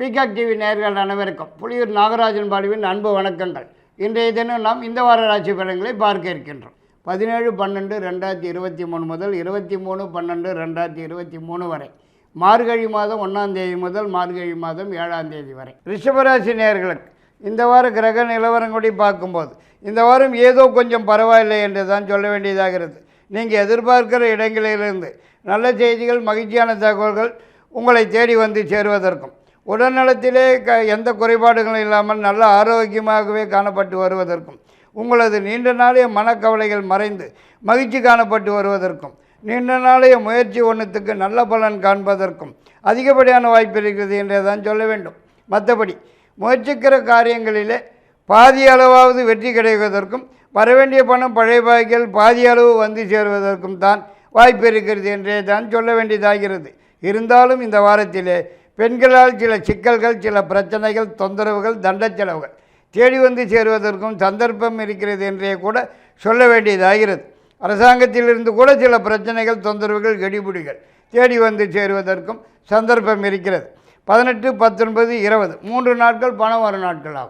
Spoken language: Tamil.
பீகாக் டிவி நேயர்கள் அனைவருக்கும் புலியூர் நாகராஜன் பாலுவின் அன்பு வணக்கங்கள். இன்றைய தினம் நாம் இந்த வார ராசி பலன்களை பார்க்க இருக்கின்றோம். பதினேழு பன்னெண்டு ரெண்டாயிரத்தி இருபத்தி மூணு முதல் இருபத்தி மூணு பன்னெண்டு ரெண்டாயிரத்தி இருபத்தி மூணு வரை. மார்கழி மாதம் ஒன்றாம் தேதி முதல் மார்கழி மாதம் ஏழாம் தேதி வரை. ரிஷபராசி நேர்களுக்கு இந்த வார கிரக நிலவரங்களை பார்க்கும்போது இந்த வாரம் ஏதோ கொஞ்சம் பரவாயில்லை என்று தான் சொல்ல வேண்டியதாகிறது நீங்கள் எதிர்பார்க்கிற இடங்களிலிருந்து நல்ல செய்திகள் மகிழ்ச்சியான தகவல்கள் உங்களை தேடி வந்து சேருவதற்கும். உடல்நலத்திலே க எந்த குறைபாடுகளும் இல்லாமல் நல்ல ஆரோக்கியமாகவே காணப்பட்டு வருவதற்கும் உங்களது நீண்ட நாளைய மனக்கவலைகள் மறைந்து மகிழ்ச்சி காணப்பட்டு வருவதற்கும் நீண்ட நாளைய முயற்சி ஒன்றுத்துக்கு நல்ல பலன் காண்பதற்கும் அதிகப்படியான வாய்ப்பு இருக்கிறது என்றே தான் சொல்ல வேண்டும். மற்றபடி முயற்சிக்கிற காரியங்களிலே பாதி அளவாவது வெற்றி கிடைவதற்கும் வரவேண்டிய பணம் பழைய பாய்கள் பாதி அளவு வந்து சேருவதற்கும் தான் வாய்ப்பு இருக்கிறது என்றே தான் சொல்ல வேண்டியதாகிறது. இருந்தாலும் இந்த வாரத்திலே பெண்களால் சில சிக்கல்கள் சில பிரச்சனைகள் தொந்தரவுகள் தண்ட செலவுகள் தேடி வந்து சேருவதற்கும் சந்தர்ப்பம் இருக்கிறது என்றே கூட சொல்ல வேண்டியதாகிறது. அரசாங்கத்திலிருந்து கூட சில பிரச்சனைகள் தொந்தரவுகள் கடிபிடிகள் தேடி வந்து சேருவதற்கும் சந்தர்ப்பம் இருக்கிறது. பதினெட்டு பத்தொன்பது இருபது மூன்று நாட்கள் பணம் வரும் நாட்கள் ஆகும்.